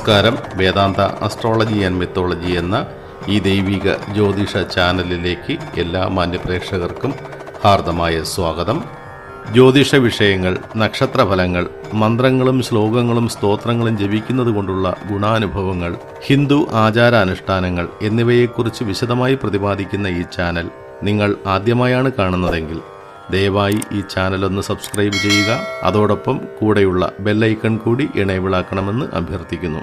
നമസ്കാരം. വേദാന്ത astrology and mythology എന്ന ഈ ദൈവിക ജ്യോതിഷ ചാനലിലേക്ക് എല്ലാ മാന്യപ്രേക്ഷകർക്കും ഹാർദമായ സ്വാഗതം. ജ്യോതിഷ വിഷയങ്ങൾ നക്ഷത്രഫലങ്ങൾ മന്ത്രങ്ങളും ശ്ലോകങ്ങളും സ്തോത്രങ്ങളും ജപിക്കുന്നത് കൊണ്ടുള്ള ഗുണാനുഭവങ്ങൾ ഹിന്ദു ആചാരാനുഷ്ഠാനങ്ങൾ എന്നിവയെക്കുറിച്ച് വിശദമായി പ്രതിപാദിക്കുന്ന ഈ ചാനൽ നിങ്ങൾ ആദ്യമായാണ് കാണുന്നതെങ്കിൽ ദയവായി ഈ ചാനൽ ഒന്ന് സബ്സ്ക്രൈബ് ചെയ്യുക. അതോടൊപ്പം കൂടെയുള്ള ബെല്ലൈക്കൺ കൂടി ഇണയവിളാക്കണമെന്ന് അഭ്യർത്ഥിക്കുന്നു.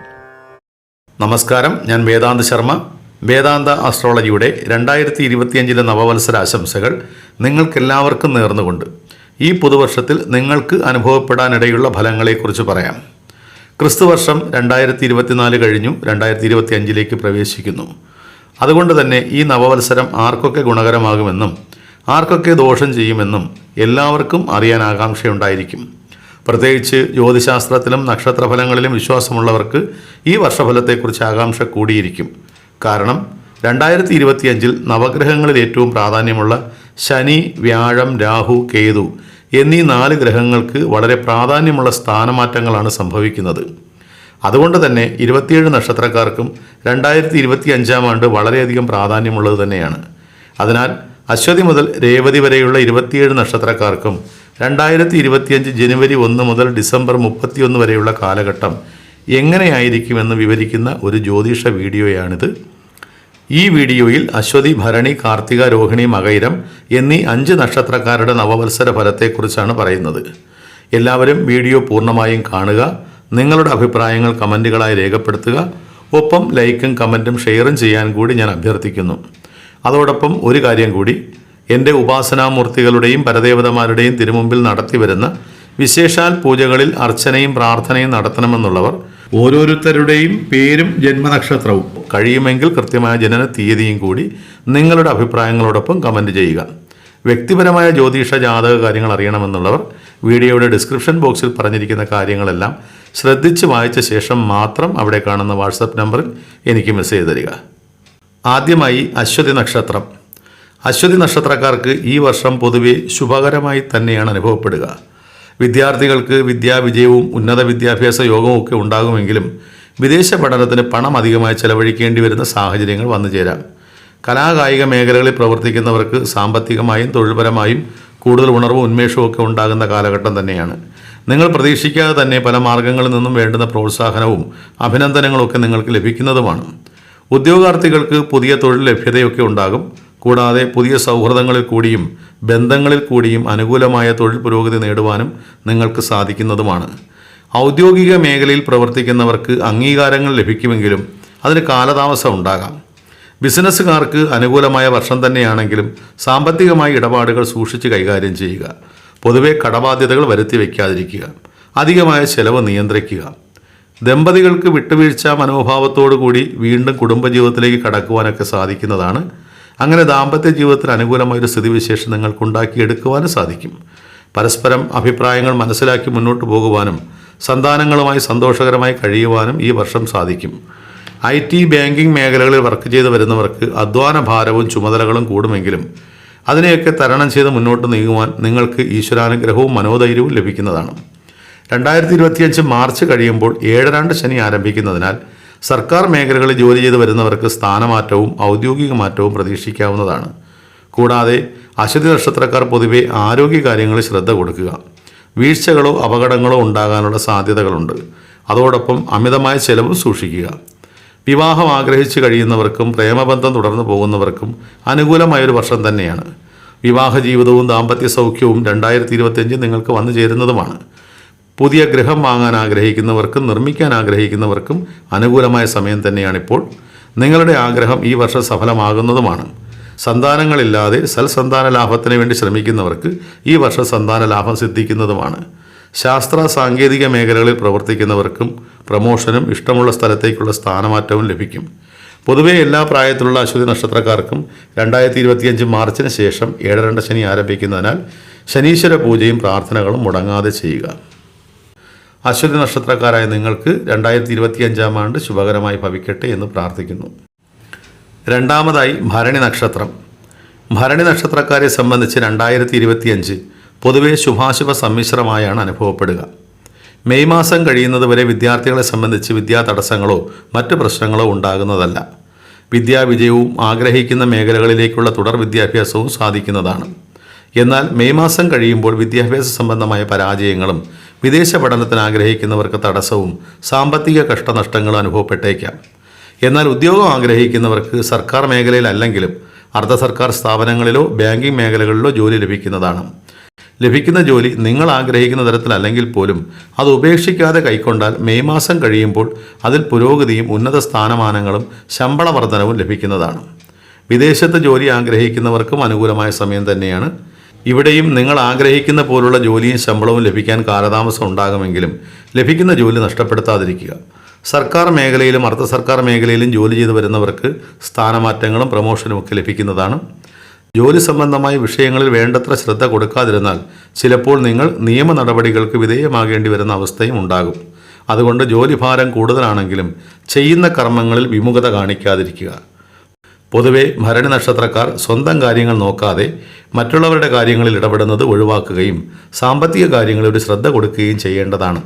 നമസ്കാരം ഞാൻ വേദാന്ത് ശർമ്മ. വേദാന്ത ആസ്ട്രോളജിയുടെ രണ്ടായിരത്തി ഇരുപത്തിയഞ്ചിലെ നവവത്സര ആശംസകൾ നിങ്ങൾക്കെല്ലാവർക്കും നേർന്നുകൊണ്ട് ഈ പുതുവർഷത്തിൽ നിങ്ങൾക്ക് അനുഭവപ്പെടാനിടയുള്ള ഫലങ്ങളെക്കുറിച്ച് പറയാം. ക്രിസ്തുവർഷം രണ്ടായിരത്തി ഇരുപത്തിനാല് കഴിഞ്ഞു രണ്ടായിരത്തി ഇരുപത്തി അഞ്ചിലേക്ക് പ്രവേശിക്കുന്നു. അതുകൊണ്ട് തന്നെ ഈ നവവത്സരം ആർക്കൊക്കെ ഗുണകരമാകുമെന്നും ആർക്കൊക്കെ ദോഷം ചെയ്യുമെന്നും എല്ലാവർക്കും അറിയാൻ ആകാംക്ഷയുണ്ടായിരിക്കും. പ്രത്യേകിച്ച് ജ്യോതിശാസ്ത്രത്തിലും നക്ഷത്രഫലങ്ങളിലും വിശ്വാസമുള്ളവർക്ക് ഈ വർഷഫലത്തെക്കുറിച്ച് ആകാംക്ഷ കൂടിയിരിക്കും. കാരണം രണ്ടായിരത്തി ഇരുപത്തിയഞ്ചിൽ നവഗ്രഹങ്ങളിൽ ഏറ്റവും പ്രാധാന്യമുള്ള ശനി വ്യാഴം രാഹു കേതു എന്നീ നാല് ഗ്രഹങ്ങൾക്ക് വളരെ പ്രാധാന്യമുള്ള സ്ഥാനമാറ്റങ്ങളാണ് സംഭവിക്കുന്നത്. അതുകൊണ്ട് തന്നെ ഇരുപത്തിയേഴ് നക്ഷത്രക്കാർക്കും രണ്ടായിരത്തി ഇരുപത്തി അഞ്ചാം ആണ്ട് വളരെയധികം പ്രാധാന്യമുള്ളത് തന്നെയാണ്. അതിനാൽ അശ്വതി മുതൽ രേവതി വരെയുള്ള ഇരുപത്തിയേഴ് നക്ഷത്രക്കാർക്കും രണ്ടായിരത്തി ഇരുപത്തിയഞ്ച് ജനുവരി ഒന്ന് മുതൽ ഡിസംബർ മുപ്പത്തിയൊന്ന് വരെയുള്ള കാലഘട്ടം എങ്ങനെയായിരിക്കുമെന്ന് വിവരിക്കുന്ന ഒരു ജ്യോതിഷ വീഡിയോയാണിത്. ഈ വീഡിയോയിൽ അശ്വതി ഭരണി കാർത്തിക രോഹിണി മകൈരം എന്നീ അഞ്ച് നക്ഷത്രക്കാരുടെ നവവത്സര ഫലത്തെക്കുറിച്ചാണ് പറയുന്നത്. എല്ലാവരും വീഡിയോ പൂർണമായും കാണുക നിങ്ങളുടെ അഭിപ്രായങ്ങൾ കമന്റുകളായി രേഖപ്പെടുത്തുക. ഒപ്പം ലൈക്കും കമന്റും ഷെയറും ചെയ്യാൻ കൂടി ഞാൻ അഭ്യർത്ഥിക്കുന്നു. അതോടൊപ്പം ഒരു കാര്യം കൂടി. എന്റെ ഉപാസനാമൂർത്തികളുടെയും പരദേവതമാരുടെയും തിരുമുമ്പിൽ നടത്തിവരുന്ന വിശേഷാൽ പൂജകളിൽ അർച്ചനയും പ്രാർത്ഥനയും നടത്തണമെന്നുള്ളവർ ഓരോരുത്തരുടെയും പേരും ജന്മനക്ഷത്രവും. കഴിയുമെങ്കിൽ കൃത്യമായ ജനന തീയതിയും കൂടി നിങ്ങളുടെ അഭിപ്രായങ്ങളോടൊപ്പം കമന്റ് ചെയ്യുക. വ്യക്തിപരമായ ജ്യോതിഷ ജാതക കാര്യങ്ങൾ അറിയണമെന്നുള്ളവർ വീഡിയോയുടെ ഡിസ്ക്രിപ്ഷൻ ബോക്സിൽ പറഞ്ഞിരിക്കുന്ന കാര്യങ്ങളെല്ലാം ശ്രദ്ധിച്ച് വായിച്ച ശേഷം മാത്രം അവിടെ കാണുന്ന വാട്സപ്പ് നമ്പറിൽ എനിക്ക് മെസ്സേജ് തരിക. ആദ്യമായി അശ്വതി നക്ഷത്രം. അശ്വതി നക്ഷത്രക്കാർക്ക് ഈ വർഷം പൊതുവെ ശുഭകരമായി തന്നെയാണ് അനുഭവപ്പെടുക. വിദ്യാർത്ഥികൾക്ക് വിദ്യാവിജയവും ഉന്നത വിദ്യാഭ്യാസ യോഗവും ഉണ്ടാകുമെങ്കിലും വിദേശ പഠനത്തിന് പണം അധികമായി ചെലവഴിക്കേണ്ടി വരുന്ന സാഹചര്യങ്ങൾ വന്നു ചേരാം. കലാകായിക മേഖലകളിൽ പ്രവർത്തിക്കുന്നവർക്ക് സാമ്പത്തികമായും തൊഴിൽപരമായും കൂടുതൽ ഉണർവും ഉന്മേഷവും ഒക്കെ ഉണ്ടാകുന്ന കാലഘട്ടം തന്നെയാണ്. നിങ്ങൾ പ്രതീക്ഷിക്കാതെ തന്നെ പല മാർഗങ്ങളിൽ നിന്നും വേണ്ടുന്ന പ്രോത്സാഹനവും അഭിനന്ദനങ്ങളൊക്കെ നിങ്ങൾക്ക് ലഭിക്കുന്നതുമാണ്. ഉദ്യോഗാർത്ഥികൾക്ക് പുതിയ തൊഴിൽ ലഭ്യതയൊക്കെ ഉണ്ടാകും. കൂടാതെ പുതിയ സൗഹൃദങ്ങളിൽ കൂടിയും ബന്ധങ്ങളിൽ കൂടിയും അനുകൂലമായ തൊഴിൽ പുരോഗതി നേടുവാനും നിങ്ങൾക്ക് സാധിക്കുന്നതുമാണ്. ഔദ്യോഗിക മേഖലയിൽ പ്രവർത്തിക്കുന്നവർക്ക് അംഗീകാരങ്ങൾ ലഭിക്കുമെങ്കിലും അതിന് കാലതാമസം ഉണ്ടാകാം. ബിസിനസ്സുകാർക്ക് അനുകൂലമായ വർഷം തന്നെയാണെങ്കിലും സാമ്പത്തികമായ ഇടപാടുകൾ സൂക്ഷിച്ച് കൈകാര്യം ചെയ്യുക. പൊതുവെ കടബാധ്യതകൾ വരുത്തി വയ്ക്കാതിരിക്കുക അധികമായ ചെലവ് നിയന്ത്രിക്കുക. ദമ്പതികൾക്ക് വിട്ടുവീഴ്ച മനോഭാവത്തോടു കൂടി വീണ്ടും കുടുംബജീവിതത്തിലേക്ക് കടക്കുവാനൊക്കെ സാധിക്കുന്നതാണ്. അങ്ങനെ ദാമ്പത്യ ജീവിതത്തിന് അനുകൂലമായ ഒരു സ്ഥിതിവിശേഷം നിങ്ങൾക്ക് ഉണ്ടാക്കിയെടുക്കുവാനും സാധിക്കും. പരസ്പരം അഭിപ്രായങ്ങൾ മനസ്സിലാക്കി മുന്നോട്ട് പോകുവാനും സന്താനങ്ങളുമായി സന്തോഷകരമായി കഴിയുവാനും ഈ വർഷം സാധിക്കും. ഐ ടി ബാങ്കിംഗ് മേഖലകളിൽ വർക്ക് ചെയ്തു വരുന്നവർക്ക് അധ്വാന ഭാരവും ചുമതലകളും കൂടുമെങ്കിലും അതിനെയൊക്കെ തരണം ചെയ്ത് മുന്നോട്ട് നീങ്ങുവാൻ നിങ്ങൾക്ക് ഈശ്വരാനുഗ്രഹവും മനോധൈര്യവും ലഭിക്കുന്നതാണ്. രണ്ടായിരത്തി ഇരുപത്തിയഞ്ച് മാർച്ച് കഴിയുമ്പോൾ ഏഴരാണ്ട് ശനി ആരംഭിക്കുന്നതിനാൽ സർക്കാർ മേഖലകളിൽ ജോലി ചെയ്ത് വരുന്നവർക്ക് സ്ഥാനമാറ്റവും ഔദ്യോഗിക മാറ്റവും പ്രതീക്ഷിക്കാവുന്നതാണ്. കൂടാതെ അശ്വതി നക്ഷത്രക്കാർ പൊതുവെ ആരോഗ്യ കാര്യങ്ങളിൽ ശ്രദ്ധ കൊടുക്കുക. വീഴ്ചകളോ അപകടങ്ങളോ ഉണ്ടാകാനുള്ള സാധ്യതകളുണ്ട്. അതോടൊപ്പം അമിതമായ ചെലവും സൂക്ഷിക്കുക. വിവാഹം ആഗ്രഹിച്ചു കഴിയുന്നവർക്കും പ്രേമബന്ധം തുടർന്നു പോകുന്നവർക്കും അനുകൂലമായൊരു വർഷം തന്നെയാണ്. വിവാഹ ജീവിതവും ദാമ്പത്യ സൗഖ്യവും രണ്ടായിരത്തി ഇരുപത്തിയഞ്ച് നിങ്ങൾക്ക് വന്നു ചേരുന്നതുമാണ്. പുതിയ ഗൃഹം വാങ്ങാൻ ആഗ്രഹിക്കുന്നവർക്കും നിർമ്മിക്കാൻ ആഗ്രഹിക്കുന്നവർക്കും അനുകൂലമായ സമയം തന്നെയാണിപ്പോൾ. നിങ്ങളുടെ ആഗ്രഹം ഈ വർഷം സഫലമാകുന്നതുമാണ്. സന്താനങ്ങളില്ലാതെ സൽസന്താന ലാഭത്തിന് വേണ്ടി ശ്രമിക്കുന്നവർക്ക് ഈ വർഷം സന്താന ലാഭം സിദ്ധിക്കുന്നതുമാണ്. ശാസ്ത്ര സാങ്കേതിക മേഖലകളിൽ പ്രവർത്തിക്കുന്നവർക്കും പ്രമോഷനും ഇഷ്ടമുള്ള സ്ഥലത്തേക്കുള്ള സ്ഥാനമാറ്റവും ലഭിക്കും. പൊതുവെ എല്ലാ പ്രായത്തിലുള്ള അശ്വതി നക്ഷത്രക്കാർക്കും രണ്ടായിരത്തി ഇരുപത്തിയഞ്ച് മാർച്ചിന് ശേഷം ഏഴരണ്ട ശനി ആരംഭിക്കുന്നതിനാൽ ശനീശ്വര പൂജയും പ്രാർത്ഥനകളും മുടങ്ങാതെ ചെയ്യുക. അശ്വതി നക്ഷത്രക്കാരായ നിങ്ങൾക്ക് രണ്ടായിരത്തി ഇരുപത്തിയഞ്ചാം ആണ്ട് ശുഭകരമായി ഭവിക്കട്ടെ എന്ന് പ്രാർത്ഥിക്കുന്നു. രണ്ടാമതായി ഭരണി നക്ഷത്രം. ഭരണി നക്ഷത്രക്കാരെ സംബന്ധിച്ച് രണ്ടായിരത്തി ഇരുപത്തിയഞ്ച് പൊതുവെ ശുഭാശുഭ സമ്മിശ്രമായാണ് അനുഭവപ്പെടുക. മെയ് മാസം കഴിയുന്നത് വരെ വിദ്യാർത്ഥികളെ സംബന്ധിച്ച് വിദ്യാ തടസ്സങ്ങളോ മറ്റ് പ്രശ്നങ്ങളോ ഉണ്ടാകുന്നതല്ല. വിദ്യാവിജയവും ആഗ്രഹിക്കുന്ന മേഖലകളിലേക്കുള്ള തുടർ വിദ്യാഭ്യാസവും സാധിക്കുന്നതാണ്. എന്നാൽ മെയ് മാസം കഴിയുമ്പോൾ വിദ്യാഭ്യാസ സംബന്ധമായ പരാജയങ്ങളും വിദേശ പഠനത്തിന് ആഗ്രഹിക്കുന്നവർക്ക് തടസ്സവും സാമ്പത്തിക കഷ്ടനഷ്ടങ്ങളും അനുഭവപ്പെട്ടേക്കാം. എന്നാൽ ഉദ്യോഗം ആഗ്രഹിക്കുന്നവർക്ക് സർക്കാർ മേഖലയിലല്ലെങ്കിലും അർദ്ധ സർക്കാർ സ്ഥാപനങ്ങളിലോ ബാങ്കിംഗ് മേഖലകളിലോ ജോലി ലഭിക്കുന്നതാണ്. ലഭിക്കുന്ന ജോലി നിങ്ങൾ ആഗ്രഹിക്കുന്ന തരത്തിലല്ലെങ്കിൽ പോലും അത് ഉപേക്ഷിക്കാതെ കൈക്കൊണ്ടാൽ മെയ് മാസം കഴിയുമ്പോൾ അതിൽ പുരോഗതിയും ഉന്നത സ്ഥാനമാനങ്ങളും ശമ്പള വർധനവും ലഭിക്കുന്നതാണ്. വിദേശത്ത് ജോലി ആഗ്രഹിക്കുന്നവർക്കും അനുകൂലമായ സമയം തന്നെയാണ് ഇവിടെയും നിങ്ങൾ ആഗ്രഹിക്കുന്ന പോലുള്ള ജോലിയും ശമ്പളവും ലഭിക്കാൻ കാലതാമസം ഉണ്ടാകുമെങ്കിലും ലഭിക്കുന്ന ജോലി നഷ്ടപ്പെടുത്താതിരിക്കുക. സർക്കാർ മേഖലയിലും അർദ്ധ സർക്കാർ മേഖലയിലും ജോലി ചെയ്തു വരുന്നവർക്ക് സ്ഥാനമാറ്റങ്ങളും പ്രമോഷനും ഒക്കെ ലഭിക്കുന്നതാണ്. ജോലി സംബന്ധമായ വിഷയങ്ങളിൽ വേണ്ടത്ര ശ്രദ്ധ കൊടുക്കാതിരുന്നാൽ ചിലപ്പോൾ നിങ്ങൾ നിയമ നടപടികൾക്ക് വിധേയമാകേണ്ടി വരുന്ന അവസ്ഥയും ഉണ്ടാകും. അതുകൊണ്ട് ജോലിഭാരം കൂടുതലാണെങ്കിലും ചെയ്യുന്ന കർമ്മങ്ങളിൽ വിമുഖത കാണിക്കാതിരിക്കുക. പൊതുവെ ഭരണി നക്ഷത്രക്കാർ സ്വന്തം കാര്യങ്ങൾ നോക്കാതെ മറ്റുള്ളവരുടെ കാര്യങ്ങളിൽ ഇടപെടുന്നത് ഒഴിവാക്കുകയും സാമ്പത്തിക കാര്യങ്ങളിൽ ഒരു ശ്രദ്ധ കൊടുക്കുകയും ചെയ്യേണ്ടതാണ്.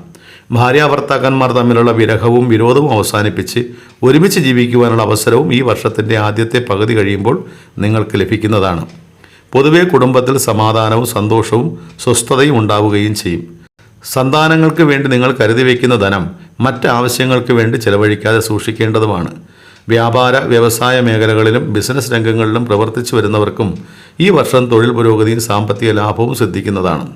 ഭാര്യാഭർത്താക്കന്മാർ തമ്മിലുള്ള വിരഹവും വിരോധവും അവസാനിപ്പിച്ച് ഒരുമിച്ച് ജീവിക്കുവാനുള്ള അവസരവും ഈ വർഷത്തിന്റെ ആദ്യത്തെ പകുതി കഴിയുമ്പോൾ നിങ്ങൾക്ക് ലഭിക്കുന്നതാണ്. പൊതുവെ കുടുംബത്തിൽ സമാധാനവും സന്തോഷവും സ്വസ്ഥതയും ഉണ്ടാവുകയും ചെയ്യും. സന്താനങ്ങൾക്ക് വേണ്ടി നിങ്ങൾ കരുതി വയ്ക്കുന്ന ധനം മറ്റ് ആവശ്യങ്ങൾക്ക് വേണ്ടി ചെലവഴിക്കാതെ സൂക്ഷിക്കേണ്ടതുമാണ്. വ്യാപാര വ്യവസായ മേഖലകളിലും ബിസിനസ് രംഗങ്ങളിലും പ്രവർത്തിച്ചു വരുന്നവർക്കും ഈ വർഷം തൊഴിൽ പുരോഗതിയും സാമ്പത്തിക ലാഭവും സിദ്ധിക്കുന്നതാണ്.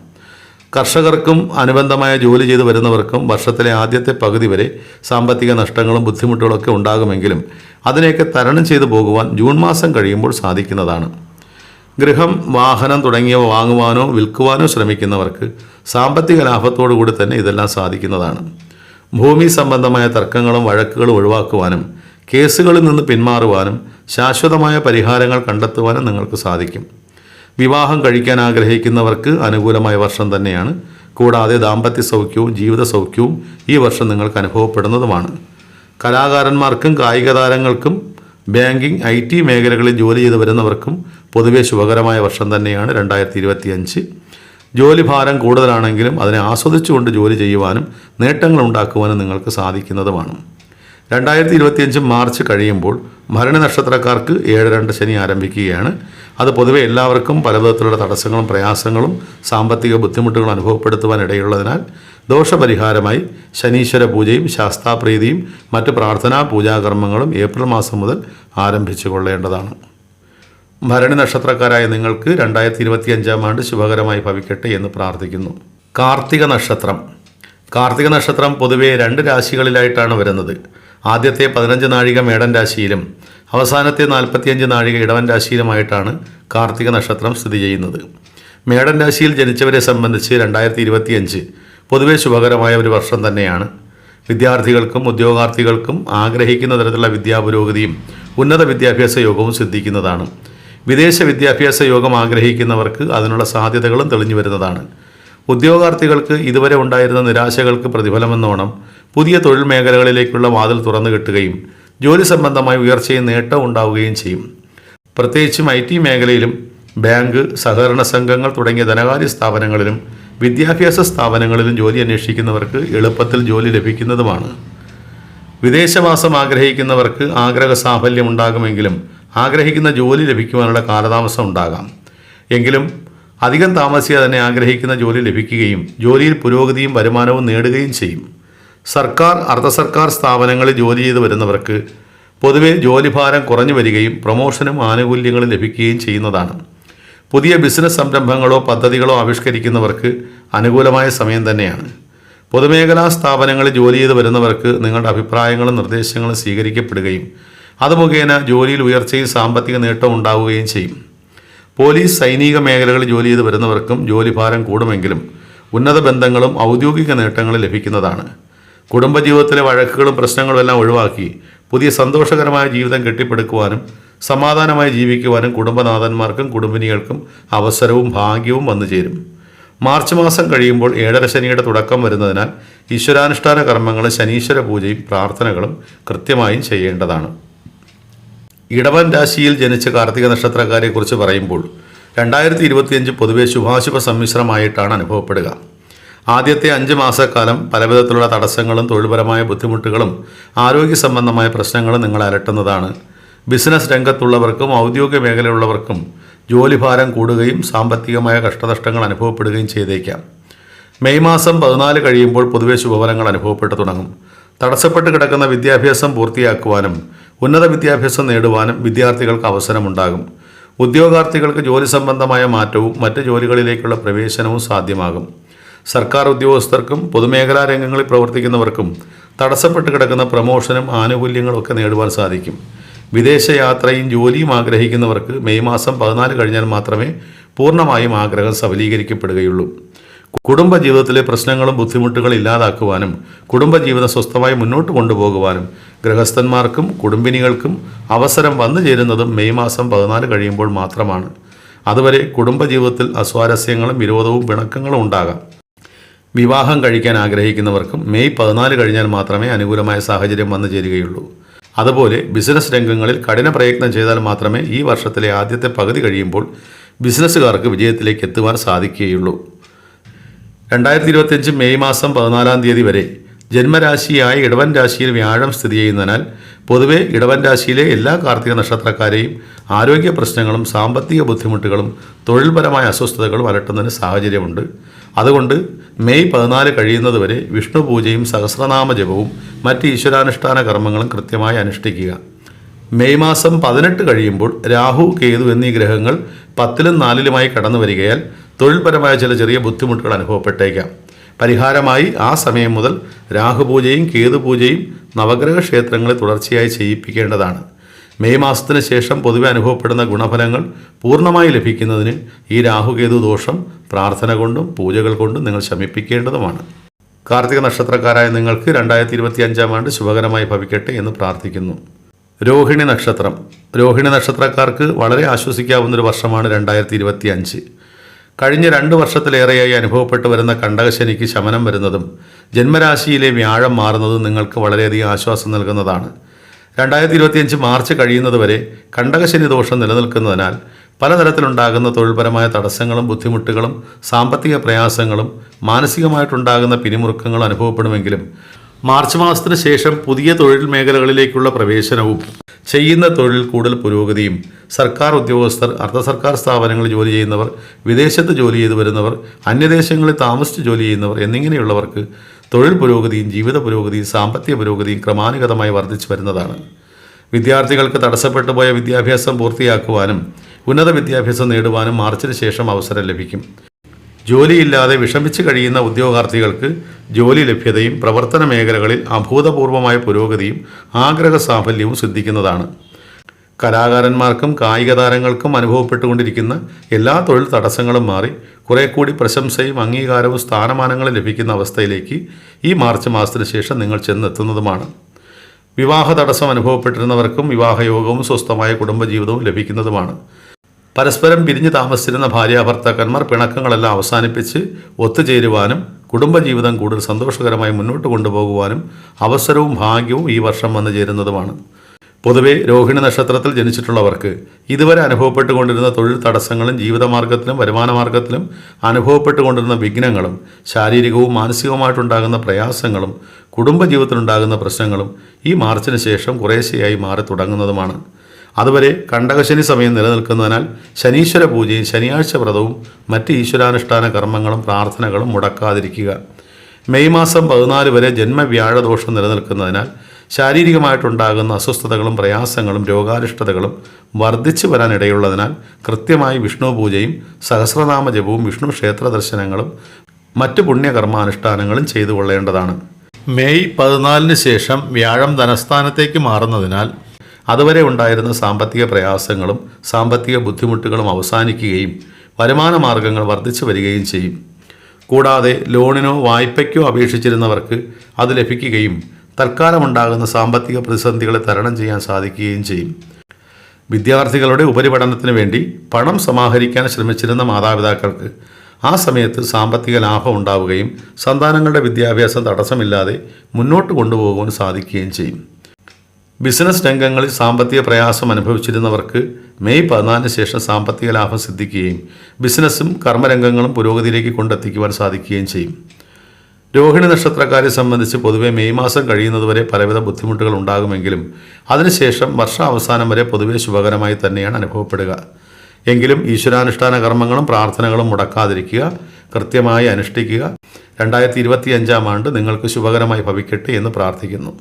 കർഷകർക്കും അനുബന്ധമായ ജോലി ചെയ്തു വരുന്നവർക്കും വർഷത്തിലെ ആദ്യത്തെ പകുതി വരെ സാമ്പത്തിക നഷ്ടങ്ങളും ബുദ്ധിമുട്ടുകളൊക്കെ ഉണ്ടാകുമെങ്കിലും അതിനെയൊക്കെ തരണം ചെയ്തു പോകുവാൻ ജൂൺ മാസം കഴിയുമ്പോൾ സാധിക്കുന്നതാണ്. ഗൃഹം വാഹനം തുടങ്ങിയവ വാങ്ങുവാനോ വിൽക്കുവാനോ ശ്രമിക്കുന്നവർക്ക് സാമ്പത്തിക ലാഭത്തോടു കൂടി തന്നെ ഇതെല്ലാം സാധിക്കുന്നതാണ്. ഭൂമി സംബന്ധമായ തർക്കങ്ങളും വഴക്കുകളും ഒഴിവാക്കുവാനും കേസുകളിൽ നിന്ന് പിന്മാറുവാനും ശാശ്വതമായ പരിഹാരങ്ങൾ കണ്ടെത്തുവാനും നിങ്ങൾക്ക് സാധിക്കും. വിവാഹം കഴിക്കാൻ ആഗ്രഹിക്കുന്നവർക്ക് അനുകൂലമായ വർഷം തന്നെയാണ്. കൂടാതെ ദാമ്പത്യ സൗഖ്യവും ജീവിത സൗഖ്യവും ഈ വർഷം നിങ്ങൾക്ക് അനുഭവപ്പെടുന്നതുമാണ്. കലാകാരന്മാർക്കും കായിക താരങ്ങൾക്കും ബാങ്കിംഗ് ഐ ടി മേഖലകളിൽ ജോലി ചെയ്തു വരുന്നവർക്കും പൊതുവെ ശുഭകരമായ വർഷം തന്നെയാണ് രണ്ടായിരത്തി ഇരുപത്തിയഞ്ച് ജോലി ഭാരം കൂടുതലാണെങ്കിലും അതിനെ ആസ്വദിച്ചുകൊണ്ട് ജോലി ചെയ്യുവാനും നേട്ടങ്ങൾ ഉണ്ടാക്കുവാനും നിങ്ങൾക്ക് സാധിക്കുന്നതുമാണ്. രണ്ടായിരത്തി ഇരുപത്തിയഞ്ച് മാർച്ച് കഴിയുമ്പോൾ ഭരണി നക്ഷത്രക്കാർക്ക് ഏഴ് രണ്ട് ശനി ആരംഭിക്കുകയാണ്. അത് പൊതുവെ എല്ലാവർക്കും പലവിധത്തിലുള്ള തടസ്സങ്ങളും പ്രയാസങ്ങളും സാമ്പത്തിക ബുദ്ധിമുട്ടുകളും അനുഭവപ്പെടുത്തുവാൻ ഇടയുള്ളതിനാൽ ദോഷപരിഹാരമായി ശനീശ്വര പൂജയും ശാസ്താപ്രീതിയും മറ്റ് പ്രാർത്ഥനാ പൂജാകർമ്മങ്ങളും ഏപ്രിൽ മാസം മുതൽ ആരംഭിച്ചു കൊള്ളേണ്ടതാണ്. ഭരണി നക്ഷത്രക്കാരായ നിങ്ങൾക്ക് രണ്ടായിരത്തി ഇരുപത്തി അഞ്ചാം ആണ്ട് ശുഭകരമായി ഭവിക്കട്ടെ എന്ന് പ്രാർത്ഥിക്കുന്നു. കാർത്തിക നക്ഷത്രം. കാർത്തിക നക്ഷത്രം പൊതുവെ രണ്ട് രാശികളിലായിട്ടാണ് വരുന്നത്. ആദ്യത്തെ പതിനഞ്ച് നാഴിക മേടൻ രാശിയിലും അവസാനത്തെ നാൽപ്പത്തിയഞ്ച് നാഴിക ഇടവൻ രാശിയിലുമായിട്ടാണ് കാർത്തിക നക്ഷത്രം സ്ഥിതി ചെയ്യുന്നത്. മേടൻ രാശിയിൽ ജനിച്ചവരെ സംബന്ധിച്ച് രണ്ടായിരത്തി ഇരുപത്തിയഞ്ച് പൊതുവെ ശുഭകരമായ ഒരു വർഷം തന്നെയാണ്. വിദ്യാർത്ഥികൾക്കും ഉദ്യോഗാർത്ഥികൾക്കും ആഗ്രഹിക്കുന്ന തരത്തിലുള്ള വിദ്യാപുരോഗതിയും ഉന്നത വിദ്യാഭ്യാസ യോഗവും സിദ്ധിക്കുന്നതാണ്. വിദേശ വിദ്യാഭ്യാസ യോഗം ആഗ്രഹിക്കുന്നവർക്ക് അതിനുള്ള സാധ്യതകളും തെളിഞ്ഞു വരുന്നതാണ്. ഉദ്യോഗാർത്ഥികൾക്ക് ഇതുവരെ ഉണ്ടായിരുന്ന നിരാശകൾക്ക് പ്രതിഫലമെന്നോണം പുതിയ തൊഴിൽ മേഖലകളിലേക്കുള്ള വാതിൽ തുറന്നു കിട്ടുകയും ജോലി സംബന്ധമായ ഉയർച്ചയും നേട്ടം ഉണ്ടാവുകയും ചെയ്യും. പ്രത്യേകിച്ചും ഐ ടി മേഖലയിലും ബാങ്ക് സഹകരണ സംഘങ്ങൾ തുടങ്ങിയ ധനകാര്യ സ്ഥാപനങ്ങളിലും വിദ്യാഭ്യാസ സ്ഥാപനങ്ങളിലും ജോലി അന്വേഷിക്കുന്നവർക്ക് എളുപ്പത്തിൽ ജോലി ലഭിക്കുന്നതുമാണ്. വിദേശവാസം ആഗ്രഹിക്കുന്നവർക്ക് ആഗ്രഹ സാഫല്യം ഉണ്ടാകുമെങ്കിലും ആഗ്രഹിക്കുന്ന ജോലി ലഭിക്കുവാനുള്ള കാലതാമസം ഉണ്ടാകാം. എങ്കിലും അധികം താമസിയാതെ തന്നെ ആഗ്രഹിക്കുന്ന ജോലി ലഭിക്കുകയും ജോലിയിൽ പുരോഗതിയും വരുമാനവും നേടുകയും ചെയ്യും. സർക്കാർ അർദ്ധ സർക്കാർ സ്ഥാപനങ്ങളിൽ ജോലി ചെയ്തു വരുന്നവർക്ക് പൊതുവെ ജോലിഭാരം കുറഞ്ഞു വരികയും പ്രൊമോഷനും ആനുകൂല്യങ്ങളും ലഭിക്കുകയും ചെയ്യുന്നതാണ്. പുതിയ ബിസിനസ് സംരംഭങ്ങളോ പദ്ധതികളോ ആവിഷ്കരിക്കുന്നവർക്ക് അനുകൂലമായ സമയം തന്നെയാണ്. പൊതുമേഖലാ സ്ഥാപനങ്ങളിൽ ജോലി ചെയ്ത് വരുന്നവർക്ക് നിങ്ങളുടെ അഭിപ്രായങ്ങളും നിർദ്ദേശങ്ങളും സ്വീകരിക്കപ്പെടുകയും അത് മുഖേന ജോലിയിൽ ഉയർച്ചയും സാമ്പത്തിക നേട്ടവും ഉണ്ടാവുകയും ചെയ്യും. പോലീസ് സൈനിക മേഖലകളിൽ ജോലി ചെയ്ത് വരുന്നവർക്കും ജോലിഭാരം കൂടുമെങ്കിലും ഉന്നത ബന്ധങ്ങളും ഔദ്യോഗിക നേട്ടങ്ങളും ലഭിക്കുന്നതാണ്. കുടുംബജീവിതത്തിലെ വഴക്കുകളും പ്രശ്നങ്ങളും എല്ലാം ഒഴിവാക്കി പുതിയ സന്തോഷകരമായ ജീവിതം കെട്ടിപ്പടുക്കുവാനും സമാധാനമായി ജീവിക്കുവാനും കുടുംബനാഥന്മാർക്കും കുടുംബിനികൾക്കും അവസരവും ഭാഗ്യവും വന്നു ചേരും. മാർച്ച് മാസം കഴിയുമ്പോൾ ഏഴര ശനിയുടെ തുടക്കം വരുന്നതിനാൽ ഈശ്വരാനുഷ്ഠാന കർമ്മങ്ങൾ ശനീശ്വര പൂജയും പ്രാർത്ഥനകളും കൃത്യമായും ചെയ്യേണ്ടതാണ്. ഇടവൻ രാശിയിൽ ജനിച്ച കാർത്തിക നക്ഷത്രക്കാരെക്കുറിച്ച് പറയുമ്പോൾ രണ്ടായിരത്തി ഇരുപത്തിയഞ്ച് പൊതുവെ ശുഭാശുഭ സമ്മിശ്രമായിട്ടാണ് അനുഭവപ്പെടുക. ആദ്യത്തെ അഞ്ച് മാസക്കാലം പലവിധത്തിലുള്ള തടസ്സങ്ങളും തൊഴിൽപരമായ ബുദ്ധിമുട്ടുകളും ആരോഗ്യ സംബന്ധമായ പ്രശ്നങ്ങളും നിങ്ങളെ അലട്ടുന്നതാണ്. ബിസിനസ് രംഗത്തുള്ളവർക്കും ഔദ്യോഗിക മേഖലയുള്ളവർക്കും ജോലിഭാരം കൂടുകയും സാമ്പത്തികമായ കഷ്ടനഷ്ടങ്ങൾ അനുഭവപ്പെടുകയും ചെയ്തേക്കാം. മെയ് മാസം പതിനാല് കഴിയുമ്പോൾ പൊതുവെ ശുഭഫലങ്ങൾ അനുഭവപ്പെട്ടു തുടങ്ങും. തടസ്സപ്പെട്ട് കിടക്കുന്ന വിദ്യാഭ്യാസം പൂർത്തിയാക്കുവാനും ഉന്നത വിദ്യാഭ്യാസം നേടുവാനും വിദ്യാർത്ഥികൾക്ക് അവസരമുണ്ടാകും. ഉദ്യോഗാർത്ഥികൾക്ക് ജോലി സംബന്ധമായ മാറ്റവും മറ്റ് ജോലികളിലേക്കുള്ള പ്രവേശനവും സാധ്യമാകും. സർക്കാർ ഉദ്യോഗസ്ഥർക്കും പൊതുമേഖലാ രംഗങ്ങളിൽ പ്രവർത്തിക്കുന്നവർക്കും തടസ്സപ്പെട്ട് കിടക്കുന്ന പ്രമോഷനും ആനുകൂല്യങ്ങളും ഒക്കെ നേടുവാൻ സാധിക്കും. വിദേശയാത്രയും ജോലിയും ആഗ്രഹിക്കുന്നവർക്ക് മെയ് മാസം പതിനാല് കഴിഞ്ഞാൽ മാത്രമേ പൂർണമായും ആഗ്രഹം സഫലീകരിക്കപ്പെടുകയുള്ളൂ. കുടുംബജീവിതത്തിലെ പ്രശ്നങ്ങളും ബുദ്ധിമുട്ടുകളും ഇല്ലാതാക്കുവാനും കുടുംബജീവിതം സ്വസ്ഥമായി മുന്നോട്ട് കൊണ്ടുപോകുവാനും ഗൃഹസ്ഥന്മാർക്കും കുടുംബിനികൾക്കും അവസരം വന്നു ചേരുന്നതും മെയ് മാസം പതിനാല് കഴിയുമ്പോൾ മാത്രമാണ്. അതുവരെ കുടുംബജീവിതത്തിൽ അസ്വാരസ്യങ്ങളും വിരോധവും പിണക്കങ്ങളും ഉണ്ടാകാം. വിവാഹം കഴിക്കാൻ ആഗ്രഹിക്കുന്നവർക്കും മെയ് പതിനാല് കഴിഞ്ഞാൽ മാത്രമേ അനുകൂലമായ സാഹചര്യം വന്നു ചേരുകയുള്ളൂ. അതുപോലെ ബിസിനസ് രംഗങ്ങളിൽ കഠിന പ്രയത്നം ചെയ്താൽ മാത്രമേ ഈ വർഷത്തിലെ ആദ്യത്തെ പകുതി കഴിയുമ്പോൾ ബിസിനസ്സുകാർക്ക് വിജയത്തിലേക്ക് എത്തുവാൻ സാധിക്കുകയുള്ളൂ. രണ്ടായിരത്തി ഇരുപത്തിയഞ്ച് മെയ് മാസം പതിനാലാം തീയതി വരെ ജന്മരാശിയായ ഇടവൻ രാശിയിൽ വ്യാഴം സ്ഥിതി ചെയ്യുന്നതിനാൽ പൊതുവെ ഇടവൻ രാശിയിലെ എല്ലാ കാർത്തിക നക്ഷത്രക്കാരെയും ആരോഗ്യ പ്രശ്നങ്ങളും സാമ്പത്തിക ബുദ്ധിമുട്ടുകളും തൊഴിൽപരമായ അസ്വസ്ഥതകളും അലട്ടുന്നതിന് സാഹചര്യമുണ്ട്. അതുകൊണ്ട് മെയ് പതിനാല് കഴിയുന്നതുവരെ വിഷ്ണു പൂജയും സഹസ്രനാമ ജപവും മറ്റ് ഈശ്വരാനുഷ്ഠാന കർമ്മങ്ങളും കൃത്യമായി അനുഷ്ഠിക്കുക. മെയ് മാസം പതിനെട്ട് കഴിയുമ്പോൾ രാഹു കേതു എന്നീ ഗ്രഹങ്ങൾ പത്തിലും നാലിലുമായി കടന്നു വരികയാൽ തൊഴിൽപരമായ ചില ചെറിയ ബുദ്ധിമുട്ടുകൾ അനുഭവപ്പെട്ടേക്കാം. പരിഹാരമായി ആ സമയം മുതൽ രാഹുപൂജയും കേതുപൂജയും നവഗ്രഹ ക്ഷേത്രങ്ങളെ തുടർച്ചയായി ചെയ്യിപ്പിക്കേണ്ടതാണ്. മെയ് മാസത്തിന് ശേഷം പൊതുവെ അനുഭവപ്പെടുന്ന ഗുണഫലങ്ങൾ പൂർണമായി ലഭിക്കുന്നതിന് ഈ രാഹുകേതു ദോഷം പ്രാർത്ഥന കൊണ്ടും പൂജകൾ കൊണ്ടും നിങ്ങൾ ശമിപ്പിക്കേണ്ടതുമാണ്. കാർത്തിക നക്ഷത്രക്കാരായ നിങ്ങൾക്ക് രണ്ടായിരത്തി ഇരുപത്തി അഞ്ചാം ആണ്ട് ശുഭകരമായി ഭവിക്കട്ടെ എന്ന് പ്രാർത്ഥിക്കുന്നു. രോഹിണി നക്ഷത്രം. രോഹിണി നക്ഷത്രക്കാർക്ക് വളരെ ആശ്വസിക്കാവുന്നൊരു വർഷമാണ് രണ്ടായിരത്തി ഇരുപത്തി അഞ്ച് കഴിഞ്ഞ രണ്ട് വർഷത്തിലേറെയായി അനുഭവപ്പെട്ടു വരുന്ന കണ്ടകശനിക്ക് ശമനം വരുന്നതും ജന്മരാശിയിലെ വ്യാഴം മാറുന്നതും നിങ്ങൾക്ക് വളരെയധികം ആശ്വാസം നൽകുന്നതാണ്. രണ്ടായിരത്തി ഇരുപത്തിയഞ്ച് മാർച്ച് കഴിയുന്നതുവരെ കണ്ടകശനി ദോഷം നിലനിൽക്കുന്നതിനാൽ പലതരത്തിലുണ്ടാകുന്ന തൊഴിൽപരമായ തടസ്സങ്ങളും ബുദ്ധിമുട്ടുകളും സാമ്പത്തിക പ്രയാസങ്ങളും മാനസികമായിട്ടുണ്ടാകുന്ന പിരിമുറുക്കങ്ങളും അനുഭവപ്പെടുമെങ്കിലും മാർച്ച് മാസത്തിന് ശേഷം പുതിയ തൊഴിൽ മേഖലകളിലേക്കുള്ള പ്രവേശനവും ചെയ്യുന്ന തൊഴിൽ കൂടുതൽ പുരോഗതിയും സർക്കാർ ഉദ്യോഗസ്ഥർ അർദ്ധ സർക്കാർ സ്ഥാപനങ്ങളിൽ ജോലി ചെയ്യുന്നവർ വിദേശത്ത് ജോലി ചെയ്തു വരുന്നവർ അന്യദേശങ്ങളിൽ താമസിച്ച് ജോലി ചെയ്യുന്നവർ എന്നിങ്ങനെയുള്ളവർക്ക് തൊഴിൽ പുരോഗതിയും ജീവിത പുരോഗതിയും സാമ്പത്തിക പുരോഗതിയും ക്രമാനുഗതമായി വർദ്ധിച്ചു വരുന്നതാണ്. വിദ്യാർത്ഥികൾക്ക് തടസ്സപ്പെട്ടു പോയ വിദ്യാഭ്യാസം പൂർത്തിയാക്കുവാനും ഉന്നത വിദ്യാഭ്യാസം നേടുവാനും മാർച്ചിന് ശേഷം അവസരം ലഭിക്കും. ജോലിയില്ലാതെ വിഷമിച്ച് കഴിയുന്ന ഉദ്യോഗാർത്ഥികൾക്ക് ജോലി ലഭ്യതയും പ്രവർത്തന മേഖലകളിൽ അഭൂതപൂർവമായ പുരോഗതിയും ആഗ്രഹ സാഫല്യവും സിദ്ധിക്കുന്നതാണ്. കലാകാരന്മാർക്കും കായിക താരങ്ങൾക്കും അനുഭവപ്പെട്ടുകൊണ്ടിരിക്കുന്ന എല്ലാ തൊഴിൽ തടസ്സങ്ങളും മാറി കുറെ കൂടി പ്രശംസയും അംഗീകാരവും സ്ഥാനമാനങ്ങളും ലഭിക്കുന്ന അവസ്ഥയിലേക്ക് ഈ മാർച്ച് മാസത്തിന് ശേഷം നിങ്ങൾ ചെന്നെത്തുന്നതുമാണ്. വിവാഹ തടസ്സം അനുഭവപ്പെട്ടിരുന്നവർക്കും വിവാഹയോഗവും സ്വസ്ഥമായ കുടുംബജീവിതവും ലഭിക്കുന്നതുമാണ്. പരസ്പരം പിരിഞ്ഞു താമസിച്ചിരുന്ന ഭാര്യാഭർത്താക്കന്മാർ പിണക്കങ്ങളെല്ലാം അവസാനിപ്പിച്ച് ഒത്തുചേരുവാനും കുടുംബജീവിതം കൂടുതൽ സന്തോഷകരമായി മുന്നോട്ട് കൊണ്ടുപോകുവാനും അവസരവും ഭാഗ്യവും ഈ വർഷം വന്നു ചേരുന്നതുമാണ്. പൊതുവെ രോഹിണി നക്ഷത്രത്തിൽ ജനിച്ചിട്ടുള്ളവർക്ക് ഇതുവരെ അനുഭവപ്പെട്ടുകൊണ്ടിരുന്ന തൊഴിൽ തടസ്സങ്ങളും ജീവിതമാർഗത്തിലും വരുമാനമാർഗത്തിലും അനുഭവപ്പെട്ടുകൊണ്ടിരുന്ന വിഘ്നങ്ങളും ശാരീരികവും മാനസികവുമായിട്ടുണ്ടാകുന്ന പ്രയാസങ്ങളും കുടുംബജീവിതത്തിലുണ്ടാകുന്ന പ്രശ്നങ്ങളും ഈ മാർച്ചിന് ശേഷം കുറേശ്ശെയായി മാറി തുടങ്ങുന്നതുമാണ്. അതുവരെ കണ്ടകശനി സമയം നിലനിൽക്കുന്നതിനാൽ ശനീശ്വര പൂജയും ശനിയാഴ്ച വ്രതവും മറ്റ് ഈശ്വരാനുഷ്ഠാന കർമ്മങ്ങളും പ്രാർത്ഥനകളും മുടക്കാതിരിക്കുക. മെയ് മാസം പതിനാല് വരെ ജന്മവ്യാഴദോഷം നിലനിൽക്കുന്നതിനാൽ ശാരീരികമായിട്ടുണ്ടാകുന്ന അസ്വസ്ഥതകളും പ്രയാസങ്ങളും രോഗാരിഷ്ടതകളും വർദ്ധിച്ചു വരാനിടയുള്ളതിനാൽ കൃത്യമായി വിഷ്ണു പൂജയും സഹസ്രനാമ ജപവും വിഷ്ണു ക്ഷേത്ര ദർശനങ്ങളും മറ്റ് പുണ്യകർമാനുഷ്ഠാനങ്ങളും ചെയ്തു കൊള്ളേണ്ടതാണ്. മെയ് പതിനാലിന് ശേഷം വ്യാഴം ധനസ്ഥാനത്തേക്ക് മാറുന്നതിനാൽ അതുവരെ ഉണ്ടായിരുന്ന സാമ്പത്തിക പ്രയാസങ്ങളും സാമ്പത്തിക ബുദ്ധിമുട്ടുകളും അവസാനിക്കുകയും വരുമാന മാർഗങ്ങൾ വർദ്ധിച്ചു വരികയും ചെയ്യും. കൂടാതെ ലോണിനോ വായ്പയ്ക്കോ അപേക്ഷിച്ചിരുന്നവർക്ക് അത് ലഭിക്കുകയും തൽക്കാലമുണ്ടാകുന്ന സാമ്പത്തിക പ്രതിസന്ധികളെ തരണം ചെയ്യാൻ സാധിക്കുകയും ചെയ്യും. വിദ്യാർത്ഥികളുടെ ഉപരിപഠനത്തിന് വേണ്ടി പണം സമാഹരിക്കാൻ ശ്രമിച്ചിരുന്ന മാതാപിതാക്കൾക്ക് ആ സമയത്ത് സാമ്പത്തിക ലാഭം ഉണ്ടാവുകയും സന്താനങ്ങളുടെ വിദ്യാഭ്യാസം തടസ്സമില്ലാതെ മുന്നോട്ട് കൊണ്ടുപോകുവാൻ സാധിക്കുകയും ചെയ്യും. ബിസിനസ് രംഗങ്ങളിൽ സാമ്പത്തിക പ്രയാസം അനുഭവിച്ചിരുന്നവർക്ക് മെയ് പതിനാലിന് ശേഷം സാമ്പത്തിക ലാഭം സിദ്ധിക്കുകയും ബിസിനസ്സും കർമ്മരംഗങ്ങളും പുരോഗതിയിലേക്ക് കൊണ്ടെത്തിക്കുവാൻ സാധിക്കുകയും ചെയ്യും. രോഹിണി നക്ഷത്രക്കാരെ സംബന്ധിച്ച് പൊതുവെ മെയ് മാസം കഴിയുന്നതുവരെ പലവിധ ബുദ്ധിമുട്ടുകൾ ഉണ്ടാകുമെങ്കിലും അതിനുശേഷം വർഷാവസാനം വരെ പൊതുവെ ശുഭകരമായി തന്നെയാണ് അനുഭവപ്പെടുക. എങ്കിലും ഈശ്വരാനുഷ്ഠാന കർമ്മങ്ങളും പ്രാർത്ഥനകളും മുടക്കാതിരിക്കുക കൃത്യമായി അനുഷ്ഠിക്കുക. രണ്ടായിരത്തി ഇരുപത്തി അഞ്ചാം ആണ്ട് നിങ്ങൾക്ക് ശുഭകരമായി ഭവിക്കട്ടെ എന്ന് പ്രാർത്ഥിക്കുന്നു.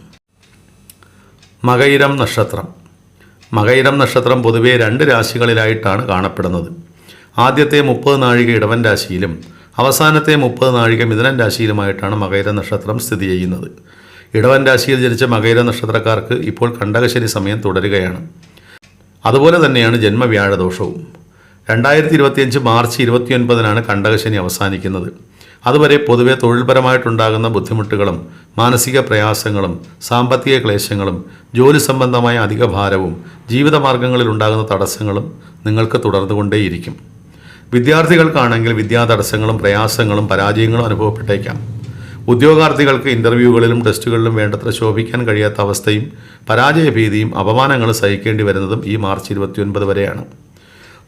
മകയിരം നക്ഷത്രം. മകയിരം നക്ഷത്രം പൊതുവെ രണ്ട് രാശികളിലായിട്ടാണ് കാണപ്പെടുന്നത്. ആദ്യത്തെ മുപ്പത് നാഴിക ഇടവൻ രാശിയിലും അവസാനത്തെ മുപ്പത് നാഴിക മിഥുനൻ രാശിയിലുമായിട്ടാണ് മകൈര നക്ഷത്രം സ്ഥിതി ചെയ്യുന്നത്. ഇടവൻ രാശിയിൽ ജനിച്ച മകൈര നക്ഷത്രക്കാർക്ക് ഇപ്പോൾ കണ്ടകശനി സമയം തുടരുകയാണ്. അതുപോലെ തന്നെയാണ് ജന്മവ്യാഴദോഷവും. രണ്ടായിരത്തി ഇരുപത്തിയഞ്ച് മാർച്ച് ഇരുപത്തിയൊൻപതിനാണ് കണ്ടകശനി അവസാനിക്കുന്നത്. അതുവരെ പൊതുവെ തൊഴിൽപരമായിട്ടുണ്ടാകുന്ന ബുദ്ധിമുട്ടുകളും മാനസിക പ്രയാസങ്ങളും സാമ്പത്തിക ക്ലേശങ്ങളും ജോലി സംബന്ധമായ അധിക ഭാരവും ജീവിതമാർഗങ്ങളിൽ ഉണ്ടാകുന്ന തടസ്സങ്ങളും നിങ്ങൾക്ക് തുടർന്നുകൊണ്ടേയിരിക്കും. വിദ്യാർത്ഥികൾക്കാണെങ്കിൽ വിദ്യാ തടസ്സങ്ങളും പ്രയാസങ്ങളും പരാജയങ്ങളും അനുഭവപ്പെട്ടേക്കാം. ഉദ്യോഗാർത്ഥികൾക്ക് ഇന്റർവ്യൂകളിലും ടെസ്റ്റുകളിലും വേണ്ടത്ര ശോഭിക്കാൻ കഴിയാത്ത അവസ്ഥയും പരാജയ ഭീതിയും അപമാനങ്ങളും സഹിക്കേണ്ടി വരുന്നതും ഈ മാർച്ച് ഇരുപത്തിയൊൻപത് വരെയാണ്.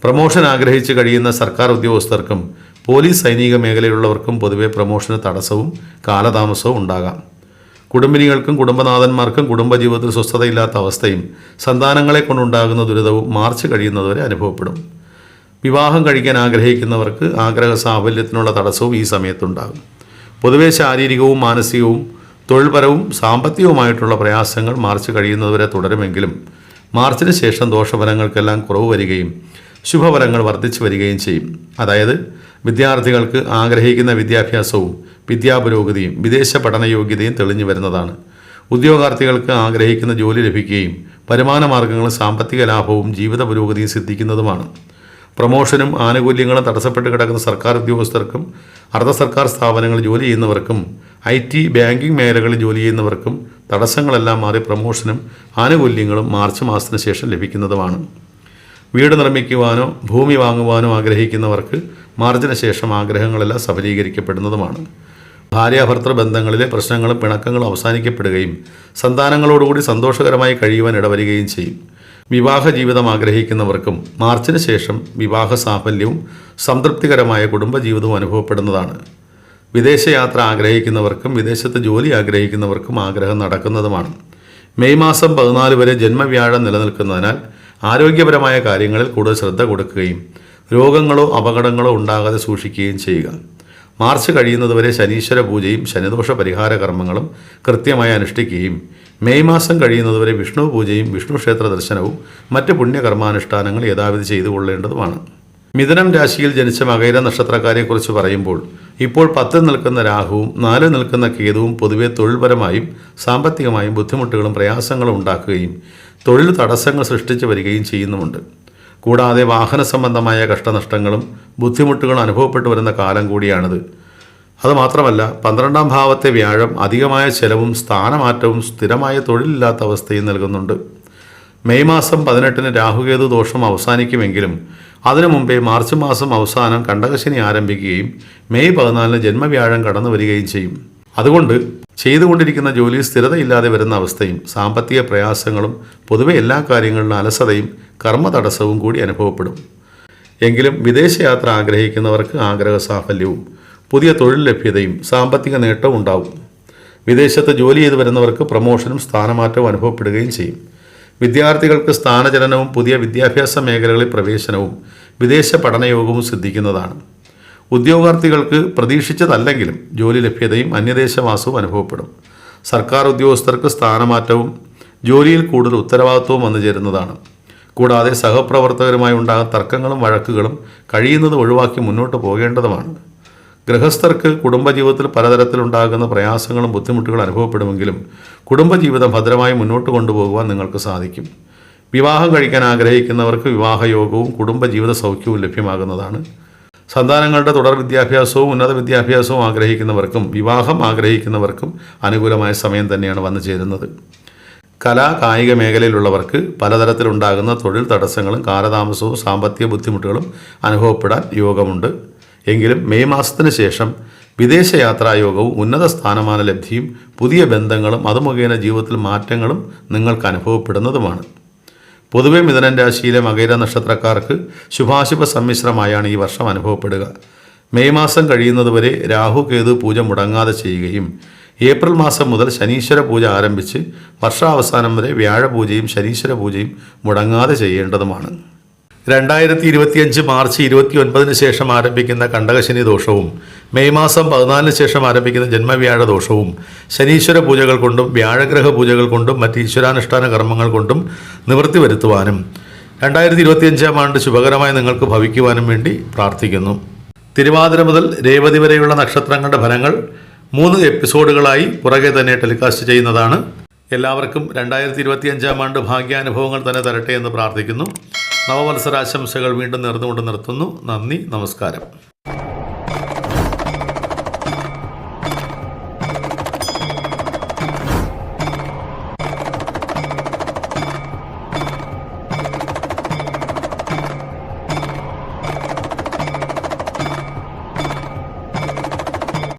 പ്രമോഷൻ ആഗ്രഹിച്ച് കഴിയുന്ന സർക്കാർ ഉദ്യോഗസ്ഥർക്കും പോലീസ് സൈനിക മേഖലയിലുള്ളവർക്കും പൊതുവെ പ്രമോഷന് തടസ്സവും കാലതാമസവും ഉണ്ടാകാം. കുടുംബിനികൾക്കും കുടുംബനാഥന്മാർക്കും കുടുംബജീവിതത്തിൽ സ്വസ്ഥതയില്ലാത്ത അവസ്ഥയും സന്താനങ്ങളെ കൊണ്ടുണ്ടാകുന്ന ദുരിതവും മാർച്ച് കഴിയുന്നതുവരെ അനുഭവപ്പെടും. വിവാഹം കഴിക്കാൻ ആഗ്രഹിക്കുന്നവർക്ക് ആഗ്രഹ സാഫല്യത്തിനുള്ള തടസ്സവും ഈ സമയത്തുണ്ടാകും. പൊതുവെ ശാരീരികവും മാനസികവും തൊഴിൽപരവും സാമ്പത്തികവുമായിട്ടുള്ള പ്രയാസങ്ങൾ മാർച്ച് കഴിയുന്നതുവരെ തുടരുമെങ്കിലും മാർച്ചിന് ശേഷം ദോഷഫലങ്ങൾക്കെല്ലാം കുറവ് വരികയും ശുഭഫലങ്ങൾ വർദ്ധിച്ചു വരികയും ചെയ്യും. അതായത് വിദ്യാർത്ഥികൾക്ക് ആഗ്രഹിക്കുന്ന വിദ്യാഭ്യാസവും വിദ്യാപുരോഗതിയും വിദേശ പഠന യോഗ്യതയും തെളിഞ്ഞു വരുന്നതാണ്. ഉദ്യോഗാർത്ഥികൾക്ക് ആഗ്രഹിക്കുന്ന ജോലി ലഭിക്കുകയും വരുമാന മാർഗങ്ങളും സാമ്പത്തിക ലാഭവും ജീവിത പുരോഗതിയും സിദ്ധിക്കുന്നതുമാണ്. പ്രമോഷനും ആനുകൂല്യങ്ങളും തടസ്സപ്പെട്ട് കിടക്കുന്ന സർക്കാർ ഉദ്യോഗസ്ഥർക്കും അർദ്ധ സർക്കാർ സ്ഥാപനങ്ങളിൽ ജോലി ചെയ്യുന്നവർക്കും ഐ ടി ബാങ്കിംഗ് മേഖലകളിൽ ജോലി ചെയ്യുന്നവർക്കും തടസ്സങ്ങളെല്ലാം മാറി പ്രൊമോഷനും ആനുകൂല്യങ്ങളും മാർച്ച് മാസത്തിന് ശേഷം ലഭിക്കുന്നതുമാണ്. വീട് നിർമ്മിക്കുവാനോ ഭൂമി വാങ്ങുവാനോ ആഗ്രഹിക്കുന്നവർക്ക് മാർച്ചിന് ശേഷം ആഗ്രഹങ്ങളെല്ലാം സഫലീകരിക്കപ്പെടുന്നതുമാണ്. ഭാര്യാഭർത്തൃ ബന്ധങ്ങളിലെ പ്രശ്നങ്ങളും പിണക്കങ്ങളും അവസാനിക്കപ്പെടുകയും സന്താനങ്ങളോടുകൂടി സന്തോഷകരമായി കഴിയുവാൻ ഇടവരികയും ചെയ്യും. വിവാഹ ജീവിതം ആഗ്രഹിക്കുന്നവർക്കും മാർച്ചിന് ശേഷം വിവാഹ സാഫല്യവും സംതൃപ്തികരമായ കുടുംബജീവിതവും അനുഭവപ്പെടുന്നതാണ്. വിദേശയാത്ര ആഗ്രഹിക്കുന്നവർക്കും വിദേശത്ത് ജോലി ആഗ്രഹിക്കുന്നവർക്കും ആഗ്രഹം നടക്കുന്നതുമാണ്. മെയ് മാസം പതിനാല് വരെ ജന്മവ്യാഴം നിലനിൽക്കുന്നതിനാൽ ആരോഗ്യപരമായ കാര്യങ്ങളിൽ കൂടുതൽ ശ്രദ്ധ കൊടുക്കുകയും രോഗങ്ങളോ അപകടങ്ങളോ ഉണ്ടാകാതെ സൂക്ഷിക്കുകയും ചെയ്യുക. മാർച്ച് കഴിയുന്നതുവരെ ശനീശ്വര പൂജയും ശനിദോഷ പരിഹാര കർമ്മങ്ങളും കൃത്യമായി അനുഷ്ഠിക്കുകയും മെയ് മാസം കഴിയുന്നതുവരെ വിഷ്ണു പൂജയും വിഷ്ണു ക്ഷേത്ര ദർശനവും മറ്റ് പുണ്യകർമാനുഷ്ഠാനങ്ങൾ യഥാവിധി ചെയ്തു കൊള്ളേണ്ടതുമാണ്. മിഥുനം രാശിയിൽ ജനിച്ച മകൈര നക്ഷത്രക്കാരെക്കുറിച്ച് പറയുമ്പോൾ ഇപ്പോൾ പത്ത് നിൽക്കുന്ന രാഹുവും നാല് നിൽക്കുന്ന കേതുവും പൊതുവെ തൊഴിൽപരമായും സാമ്പത്തികമായും ബുദ്ധിമുട്ടുകളും പ്രയാസങ്ങളും ഉണ്ടാക്കുകയും തൊഴിൽ തടസ്സങ്ങൾ സൃഷ്ടിച്ചു വരികയും ചെയ്യുന്നുമുണ്ട്. കൂടാതെ വാഹന സംബന്ധമായ കഷ്ടനഷ്ടങ്ങളും ബുദ്ധിമുട്ടുകളും അനുഭവപ്പെട്ടു വരുന്ന കാലം കൂടിയാണിത്. അതുമാത്രമല്ല പന്ത്രണ്ടാം ഭാവത്തെ വ്യാഴം അധികമായ ചെലവും സ്ഥാനമാറ്റവും സ്ഥിരമായ തൊഴിലില്ലാത്ത അവസ്ഥയും നൽകുന്നുണ്ട്. മെയ് മാസം പതിനെട്ടിന് രാഹുകേതു ദോഷം അവസാനിക്കുമെങ്കിലും അതിനു മുമ്പേ മാർച്ച് മാസം അവസാനം കണ്ടകശനി ആരംഭിക്കുകയും മെയ് പതിനാലിന് ജന്മവ്യാഴം കടന്നു വരികയും ചെയ്യും. അതുകൊണ്ട് ചെയ്തുകൊണ്ടിരിക്കുന്ന ജോലി സ്ഥിരതയില്ലാതെ വരുന്ന അവസ്ഥയും സാമ്പത്തിക പ്രയാസങ്ങളും പൊതുവെ എല്ലാ കാര്യങ്ങളിലും അലസതയും കർമ്മ തടസ്സവും കൂടി അനുഭവപ്പെടും. എങ്കിലും വിദേശയാത്ര ആഗ്രഹിക്കുന്നവർക്ക് ആഗ്രഹ സാഫല്യവും പുതിയ തൊഴിൽ ലഭ്യതയും സാമ്പത്തിക നേട്ടവും ഉണ്ടാവും. വിദേശത്ത് ജോലി ചെയ്തു വരുന്നവർക്ക് പ്രമോഷനും സ്ഥാനമാറ്റവും അനുഭവപ്പെടുകയും ചെയ്യും. വിദ്യാർത്ഥികൾക്ക് സ്ഥാനചലനവും പുതിയ വിദ്യാഭ്യാസ മേഖലകളിൽ പ്രവേശനവും വിദേശ പഠനയോഗവും സിദ്ധിക്കുന്നതാണ്. ഉദ്യോഗാർത്ഥികൾക്ക് പ്രതീക്ഷിച്ചതല്ലെങ്കിലും ജോലി ലഭ്യതയും അന്യദേശവാസവും അനുഭവപ്പെടും. സർക്കാർ ഉദ്യോഗസ്ഥർക്ക് സ്ഥാനമാറ്റവും ജോലിയിൽ കൂടുതൽ ഉത്തരവാദിത്വവും വന്നു ചേരുന്നതാണ്. കൂടാതെ സഹപ്രവർത്തകരുമായി ഉണ്ടാകുന്ന തർക്കങ്ങളും വഴക്കുകളും കഴിയുന്നത് ഒഴിവാക്കി മുന്നോട്ട് പോകേണ്ടതുമാണ്. ഗൃഹസ്ഥർക്ക് കുടുംബജീവിതത്തിൽ പലതരത്തിലുണ്ടാകുന്ന പ്രയാസങ്ങളും ബുദ്ധിമുട്ടുകളും അനുഭവപ്പെടുമെങ്കിലും കുടുംബജീവിതം ഭദ്രമായി മുന്നോട്ട് കൊണ്ടുപോകുവാൻ നിങ്ങൾക്ക് സാധിക്കും. വിവാഹം കഴിക്കാൻ ആഗ്രഹിക്കുന്നവർക്ക് വിവാഹയോഗവും കുടുംബജീവിത സൗഖ്യവും ലഭ്യമാകുന്നതാണ്. സന്താനങ്ങളുടെ തുടർ വിദ്യാഭ്യാസവും ഉന്നത വിദ്യാഭ്യാസവും ആഗ്രഹിക്കുന്നവർക്കും വിവാഹം ആഗ്രഹിക്കുന്നവർക്കും അനുകൂലമായ സമയം തന്നെയാണ് വന്നു ചേരുന്നത്. കലാ കായിക മേഖലയിലുള്ളവർക്ക് പലതരത്തിലുണ്ടാകുന്ന തൊഴിൽ തടസ്സങ്ങളും കാലതാമസവും സാമ്പത്തിക ബുദ്ധിമുട്ടുകളും അനുഭവപ്പെടാൻ യോഗമുണ്ട്. എങ്കിലും മെയ് മാസത്തിന് ശേഷം വിദേശയാത്രായോഗവും ഉന്നത സ്ഥാനമാന ലബ്ധിയും പുതിയ ബന്ധങ്ങളും അത് മുഖേന ജീവിതത്തിൽ മാറ്റങ്ങളും നിങ്ങൾക്ക് അനുഭവപ്പെടുന്നതുമാണ്. പൊതുവെ മിഥുനൻ രാശിയിലെ മകര നക്ഷത്രക്കാർക്ക് ശുഭാശുഭ സമ്മിശ്രമായാണ് ഈ വർഷം അനുഭവപ്പെടുക. മെയ് മാസം കഴിയുന്നതുവരെ രാഹു കേതു പൂജ മുടങ്ങാതെ ചെയ്യുകയും ഏപ്രിൽ മാസം മുതൽ ശനീശ്വര പൂജ ആരംഭിച്ച് വർഷാവസാനം വരെ വ്യാഴപൂജയും ശനീശ്വര പൂജയും മുടങ്ങാതെ ചെയ്യേണ്ടതുമാണ്. രണ്ടായിരത്തി ഇരുപത്തിയഞ്ച് മാർച്ച് ഇരുപത്തി ഒൻപതിന് ശേഷം ആരംഭിക്കുന്ന കണ്ടകശനി ദോഷവും മെയ് മാസം പതിനാലിന് ശേഷം ആരംഭിക്കുന്ന ജന്മവ്യാഴ ദോഷവും ശനീശ്വര പൂജകൾ കൊണ്ടും വ്യാഴഗ്രഹ പൂജകൾ കൊണ്ടും മറ്റ് ഈശ്വരാനുഷ്ഠാന കർമ്മങ്ങൾ കൊണ്ടും നിവൃത്തി വരുത്തുവാനും രണ്ടായിരത്തി ഇരുപത്തിയഞ്ചാം ആണ്ട് ശുഭകരമായി നിങ്ങൾക്ക് ഭവിക്കുവാനും വേണ്ടി പ്രാർത്ഥിക്കുന്നു. തിരുവാതിര മുതൽ രേവതി വരെയുള്ള നക്ഷത്രങ്ങളുടെ ഫലങ്ങൾ മൂന്ന് എപ്പിസോഡുകളായി പുറകെ തന്നെ ടെലികാസ്റ്റ് ചെയ്യുന്നതാണ്. എല്ലാവർക്കും രണ്ടായിരത്തി ഇരുപത്തിയഞ്ചാം ആണ്ട് ഭാഗ്യാനുഭവങ്ങൾ തന്നെ തരട്ടെ എന്ന് പ്രാർത്ഥിക്കുന്നു. നവവത്സരാശംസകൾ വീണ്ടും നേർന്നുകൊണ്ട് നിർത്തുന്നു. നന്ദി നമസ്കാരം.